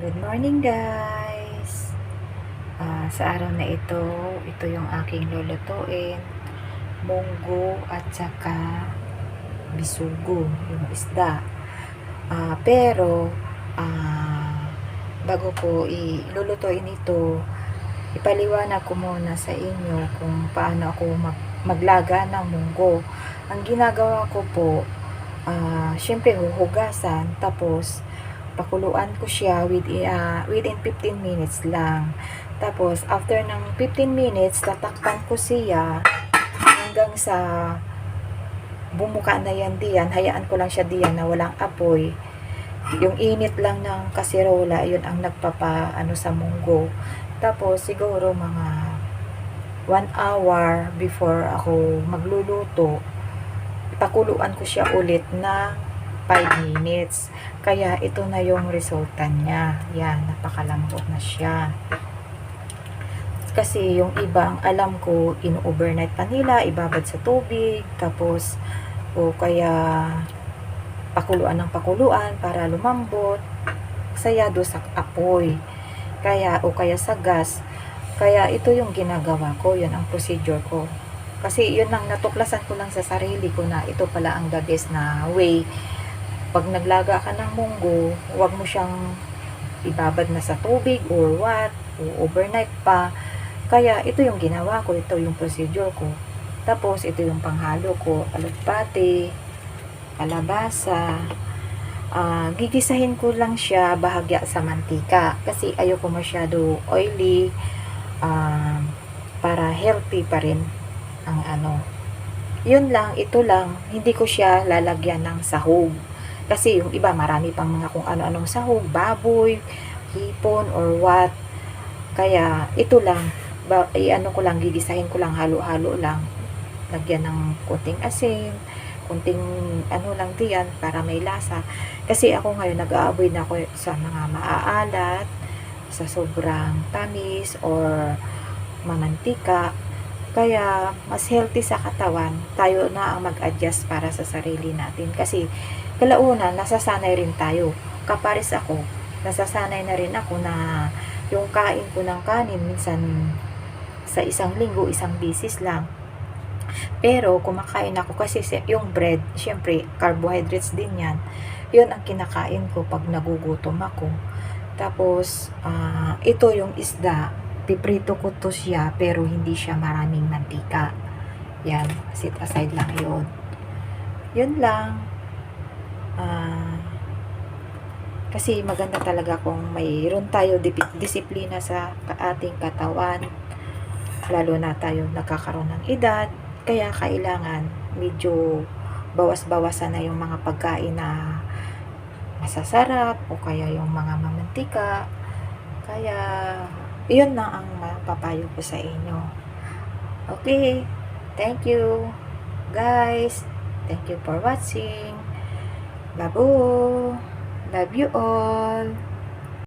Good morning guys! Ah, sa araw na ito, ito yung aking lulutuin. Munggo at saka bisugo, yung isda. Ah, pero, ah, bago ko ilulutuin ito, ipaliwanag ko muna sa inyo kung paano ako mag- maglaga ng munggo. Ang ginagawa ko po, ah, syempre huhugasan, tapos pakuluan ko siya with, ah, within 15 minutes lang. Tapos, after ng 15 minutes, tatakpan ko siya hanggang sa bumuka na yan diyan. Hayaan ko lang siya diyan na walang apoy. Yung init lang ng kasirola, yun ang nagpapa ano sa munggo. Tapos, siguro mga 1 hour before ako magluluto, pakuluan ko siya ulit na 5 minutes. Kaya ito na yung resulta niya. Yan, napakalambot na siya. Kasi yung ibang alam ko, in-overnight pa nila, ibabad sa tubig, tapos o kaya pakuluan ng pakuluan para lumambot, sayado sa apoy. Kaya o kaya sa gas. Kaya ito yung ginagawa ko, yan ang procedure ko. Kasi yun lang, natuklasan ko lang sa sarili ko na ito pala ang the best na way pag naglaga ka ng munggo, huwag mo siyang ibabad na sa tubig or what, o overnight pa. Kaya ito yung ginawa ko, ito yung procedure ko. Tapos ito yung panghalo ko, alupate, kalabasa. Ah, gigisahin ko lang siya bahagya sa mantika kasi ayoko masyado oily ah, para healthy pa rin ang ano. Yun lang, ito lang, hindi ko siya lalagyan ng sahog. Kasi yung iba, marami pang mga kung ano-anong sahog, baboy, hipon, or what. Kaya, ito lang. Ba, i-ano ko lang, gigisahin ko lang, halo-halo lang. Lagyan ng kunting asin, kunting ano lang diyan para may lasa. Kasi ako ngayon, nag-aaboy na ako sa mga maaalat, sa sobrang tamis, or mamantika. Kaya, mas healthy sa katawan, tayo na ang mag-adjust para sa sarili natin. Kasi, kalaunan, nasasanay rin tayo. Kaparis ako, nasasanay na rin ako na yung kain ko ng kanin, minsan sa isang linggo, isang bisis lang. Pero, kumakain ako kasi si- yung bread, syempre, carbohydrates din yan. Yun ang kinakain ko pag nagugutom ako. Tapos, ah, ito yung isda, piprito ko to siya, pero hindi siya maraming mantika. Yan, sit aside lang yun. Yun lang. Ah, kasi maganda talaga kung mayroon tayo disiplina sa ating katawan. Lalo na tayo nagkakaroon ng edad. Kaya kailangan medyo bawas-bawasan na yung mga pagkain na masasarap o kaya yung mga mamantika. Kaya, yun na ang mapapayo ko sa inyo. Okay, thank you guys. Thank you for watching. Babu! Love you all!